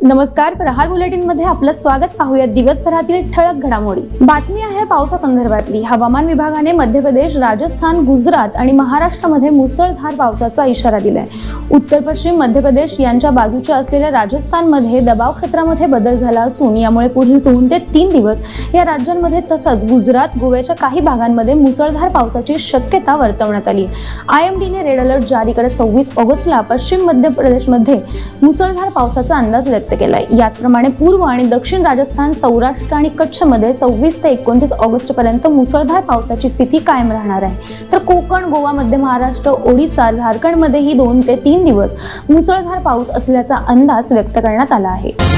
नमस्कार प्रहार बुलेटिनमध्ये आपलं स्वागत. पाहूया दिवसभरातील ठळक घडामोडी. बातमी आहे पावसासंदर्भातली. हवामान विभागाने मध्य प्रदेश राजस्थान गुजरात आणि महाराष्ट्रामध्ये मुसळधार पावसाचा इशारा दिलाय. उत्तर पश्चिम मध्य प्रदेश यांच्या बाजूच्या असलेल्या राजस्थानमध्ये दबाव क्षेत्रामध्ये बदल झाला असून यामुळे पुढील दोन ते तीन दिवस या राज्यांमध्ये तसंच गुजरात गोव्याच्या काही भागांमध्ये मुसळधार पावसाची शक्यता वर्तवण्यात आली. आय एम डीने रेड अलर्ट जारी करत सव्वीस ऑगस्टला पश्चिम मध्य प्रदेशमध्ये मुसळधार पावसाचा अंदाज व्यक्त केलाय. याचप्रमाणे पूर्व आणि दक्षिण राजस्थान सौराष्ट्र आणि कच्छमध्ये सव्वीस ते एकोणतीस ऑगस्ट पर्यंत मुसळधार पावसाची स्थिती कायम राहणार आहे. तर कोकण गोवा मध्य महाराष्ट्र ओडिसा झारखंडमध्येही दोन ते तीन दिवस मुसळधार पाऊस असल्याचा अंदाज व्यक्त करण्यात आला आहे.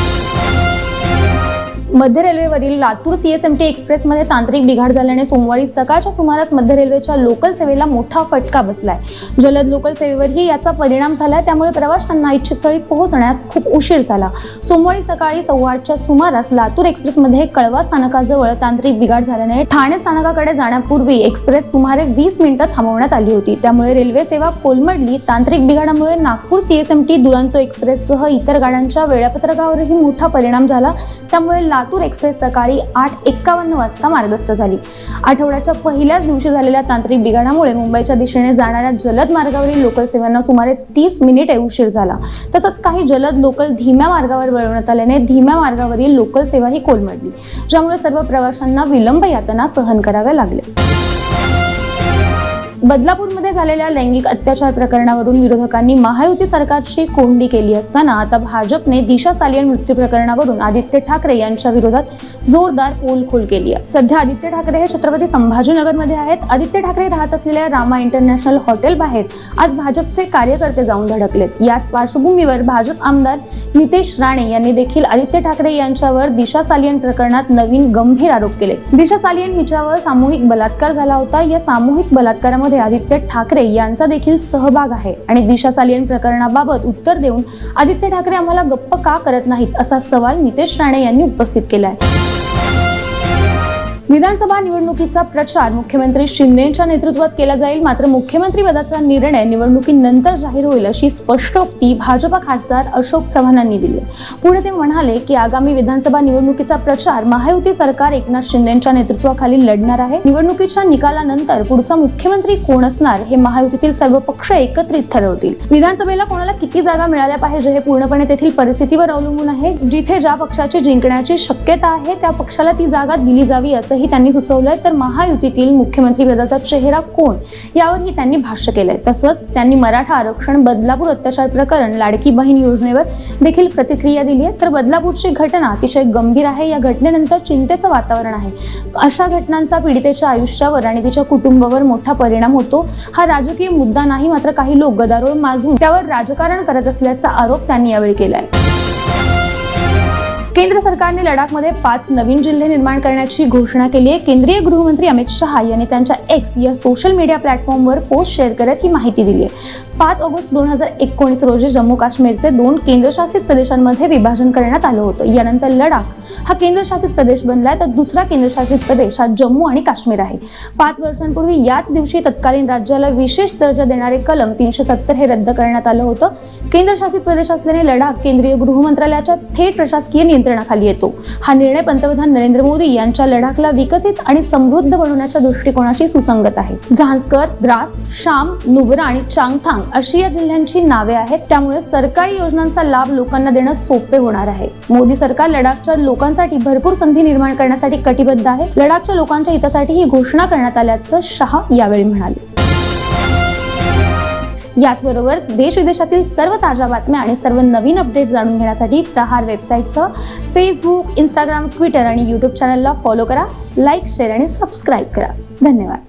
मध्य रेल्वेवरील लातूर सीएसएमटी एक्सप्रेसमध्ये तांत्रिक बिघाड झाल्याने सोमवारी सकाळच्या सुमारास मध्य रेल्वेच्या लोकल सेवेला मोठा फटका बसलाय. जलद लोकल सेवेवरही याचा परिणाम झाला त्यामुळे प्रवाशांना इच्छितस्थळी पोहोचण्यास खूप उशीर झाला. सोमवारी सकाळी सव्वा आठच्या सुमारास लातूर एक्सप्रेसमध्ये कळवा स्थानकाजवळ तांत्रिक बिघाड झाल्याने ठाणे स्थानकाकडे जाण्यापूर्वी एक्सप्रेस सुमारे वीस मिनिटं थांबवण्यात आली होती. त्यामुळे रेल्वे सेवा कोलमडली. तांत्रिक बिघाडामुळे नागपूर सीएसएमटी दुरंतो एक्सप्रेससह इतर गाड्यांच्या वेळापत्रकावरही मोठा परिणाम झाला. त्यामुळे लातूर एक्सप्रेस सकाळी आठ एक्कावन्न वाजता मार्गस्थ झाली. आठवड्याच्या पहिल्याच दिवशी झालेल्या तांत्रिक बिघाडामुळे मुंबईच्या दिशेने जाणाऱ्या जलद मार्गावरील लोकल सेवांना सुमारे तीस मिनिटे उशीर झाला. तसंच काही जलद लोकल धीम्या मार्गावर वळवण्यात आल्याने धीम्या मार्गावरील लोकल सेवाही कोलमडली ज्यामुळे सर्व प्रवाशांना विलंब यातना सहन कराव्या लागल्या. बदलापूरमध्ये झालेल्या लैंगिक अत्याचार प्रकरणावरून विरोधकांनी महायुती सरकारची कोंडी केली असताना आता भाजपने दिशा सालियन मृत्यू प्रकरणावरून आदित्य ठाकरे यांच्या विरोधात जोरदार पोलखोल केली आहे. सध्या आदित्य ठाकरे हे छत्रपती संभाजीनगरमध्ये आहेत. आदित्य ठाकरे राहत असलेल्या रामा इंटरनॅशनल हॉटेल बाहेर आज भाजपचे कार्यकर्ते जाऊन धडकलेत. याच पार्श्वभूमीवर भाजप आमदार नितेश राणे यांनी देखील आदित्य ठाकरे यांच्यावर दिशा सालियन प्रकरणात नवीन गंभीर आरोप केले. दिशा सालियन हिच्यावर सामूहिक बलात्कार झाला होता. या सामूहिक बलात्कारामध्ये आदित्य ठाकरे यांचा देखील सहभाग आहे. आणि दिशा सालियन प्रकरणाबाबत उत्तर देऊन आदित्य ठाकरे आम्हाला गप्प का करत नाहीत असा सवाल नितेश राणे यांनी उपस्थित केला आहे विधानसभा निवडणुकीचा प्रचार मुख्यमंत्री शिंदेच्या नेतृत्वात केला जाईल. मात्र मुख्यमंत्री पदाचा निर्णय निवडणुकीनंतर जाहीर होईल अशी स्पष्टोक्ती भाजपा खासदार अशोक चव्हाणांनी दिली पुढे ते म्हणाले की आगामी विधानसभा निवडणुकीचा प्रचार महायुती सरकार एकनाथ शिंदेच्या नेतृत्वाखाली लढणार आहे. निवडणुकीच्या निकालानंतर पुढचा मुख्यमंत्री कोण असणार हे महायुतीतील सर्व पक्ष एकत्रित ठरवतील. विधानसभेला कोणाला किती जागा मिळाल्या पाहिजे हे पूर्णपणे तेथील परिस्थितीवर अवलंबून आहे. जिथे ज्या पक्षाची जिंकण्याची शक्यता आहे त्या पक्षाला ती जागा दिली जावी असंही त्यांनी सुचवलंय तर महायुतीतील मुख्यमंत्री पदाचा चेहरा कोण? यावरही त्यांनी भाष्य केलंय. तसंच त्यांनी मराठा आरक्षण बदलापूर अत्याचार प्रकरण लाडकी बहीण योजनेवर देखील प्रतिक्रिया दिली आहे तर बदलापूरची घटना अतिशय गंभीर आहे. या घटनेनंतर चिंतेचं वातावरण आहे. अशा घटनांचा पीडितेच्या आयुष्यावर आणि तिच्या कुटुंबावर मोठा परिणाम होतो. हा राजकीय मुद्दा नाही मात्र काही लोक गदारोळ माजून त्यावर राजकारण करत असल्याचा आरोप त्यांनी यावेळी केलाय. केंद्र सरकारने लडाखमध्ये पाच नवीन जिल्हे निर्माण करण्याची घोषणा केली आहे. केंद्रीय गृहमंत्री अमित शहा यांनी त्यांच्या एक्स या सोशल मीडिया प्लॅटफॉर्मवर पोस्ट शेअर करत ही माहिती दिली आहे. पाच ऑगस्ट दोन हजार एकोणीस रोजी जम्मू काश्मीरचे दोन केंद्रशासित प्रदेशांमध्ये विभाजन करण्यात आलं होतं. यानंतर लडाख हा केंद्रशासित प्रदेश बनलाय तर दुसरा केंद्रशासित प्रदेश हा जम्मू आणि काश्मीर आहे. पाच वर्षांपूर्वी याच दिवशी तत्कालीन राज्याला विशेष दर्जा देणारे कलम तीनशे सत्तर हे रद्द करण्यात आलं होतं. केंद्रशासित प्रदेश असल्याने लडाख केंद्रीय गृहमंत्रालयाच्या थेट प्रशासकीय नियंत्रण नियंत्रणाखाली येतो. हा निर्णय पंतप्रधान नरेंद्र मोदी यांच्या लडाखला विकसित आणि समृद्ध बनवण्याच्या दृष्टिकोनाशी सुसंगत आहे. झांस्कर द्रास शाम नुबरा आणि चांगथांग अशी या जिल्ह्यांची नावे आहेत. त्यामुळे सरकारी योजनांचा लाभ लोकांना देणं सोपे होणार आहे. मोदी सरकार लडाखच्या लोकांसाठी भरपूर संधी निर्माण करण्यासाठी कटिबद्ध आहे. लडाखच्या लोकांच्या हितासाठी ही घोषणा करण्यात आल्याचं शहा यावेळी म्हणाले. याचबरोबर देश विदेशातील सर्व ताज्या बातम्या आणि सर्व नवीन अपडेट जाणून घेण्यासाठी प्रहार वेबसाईटसह फेसबुक इंस्टाग्राम ट्विटर आणि यूट्यूब चॅनलला फॉलो करा लाईक शेअर आणि सबस्क्राईब करा. धन्यवाद.